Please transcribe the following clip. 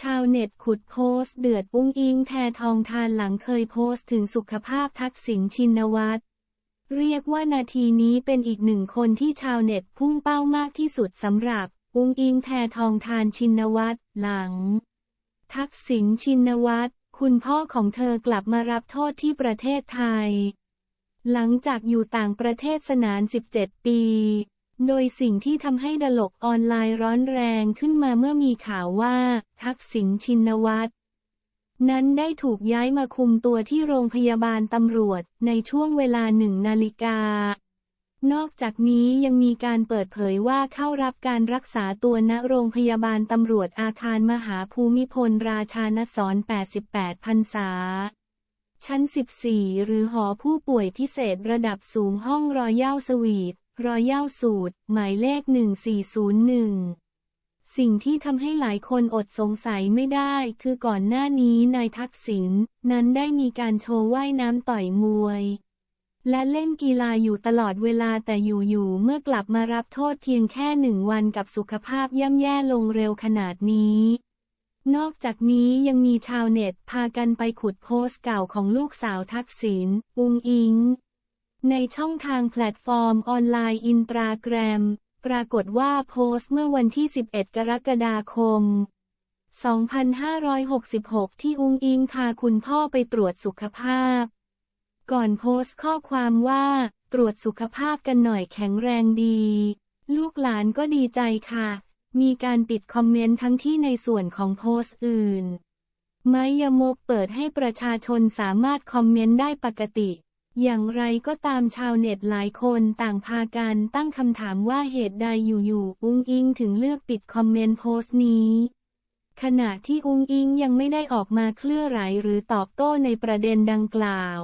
ชาวเน็ตขุดโพสต์เดือดอุ้งอิงแททองทานหลังเคยโพสต์ถึงสุขภาพทักษิณชินวัตร เรียกว่านาทีนี้เป็นอีกหนึ่งคนที่ชาวเน็ตพุ่งเป้ามากที่สุดสำหรับอุ้งอิงแพทองทานชินวัตรหลัง ทักษิณชินวัตรคุณพ่อของเธอกลับมารับโทษที่ประเทศไทย หลังจากอยู่ต่างประเทศสนาน 17 ปี โดยสิ่งที่ทำให้ดลกออนไลน์ร้อนแรงขึ้นมาเมื่อมีข่าวว่า ทักษิณชินวัตรนั้นได้ถูกย้ายมาคุมตัวที่โรงพยาบาลตำรวจในช่วงเวลาหนึ่งนาฬิกา นอกจากนี้ยังมีการเปิดเผยว่าเข้ารับการรักษาตัวณโรงพยาบาลตำรวจอาคารมหาภูมิพลราชานสร88พรรษา ชั้น 14 หรือหอผู้ป่วยพิเศษระดับสูงห้องรอยัลสวีท รอยัลสูตร หมายเลข 1401สิ่งที่ทำให้หลายคนอดสงสัยไม่ได้คือก่อนหน้านี้นายทักษิณนั้นได้มีการโชว์ว่ายน้ำต่อยมวย และเล่นกีฬาอยู่ตลอดเวลาแต่อยู่ๆเมื่อกลับมารับโทษเพียงแค่หนึ่งวันกับสุขภาพย่ำแย่ลงเร็วขนาดนี้ นอกจากนี้ยังมีชาวเน็ตพากันไปขุดโพสต์เก่าของลูกสาวทักษิณอุงอิง ในช่องทางแพลตฟอร์มออนไลน์อินตราแกรม ปรากฏว่าโพสต์เมื่อวันที่ 11 กรกฎาคม 2566 ที่อุงอิงพาคุณพ่อไปตรวจสุขภาพ ก่อนโพสต์ข้อความว่า ตรวจสุขภาพกันหน่อยแข็งแรงดี ลูกหลานก็ดีใจค่ะ มีการปิดคอมเมนต์ทั้งที่ในส่วนของโพสต์อื่นไมยมกเปิดให้ประชาชนสามารถคอมเมนต์ได้ปกติ อย่างไรก็ตามชาวเน็ตหลายคนต่างพากันตั้งคำถามว่าเหตุใดอยู่ๆ อุ้งอิงถึงเลือกปิดคอมเมนต์โพสต์นี้ ขณะที่อุ้งอิงยังไม่ได้ออกมาเคลื่อนไหวหรือตอบโต้ในประเด็นดังกล่าว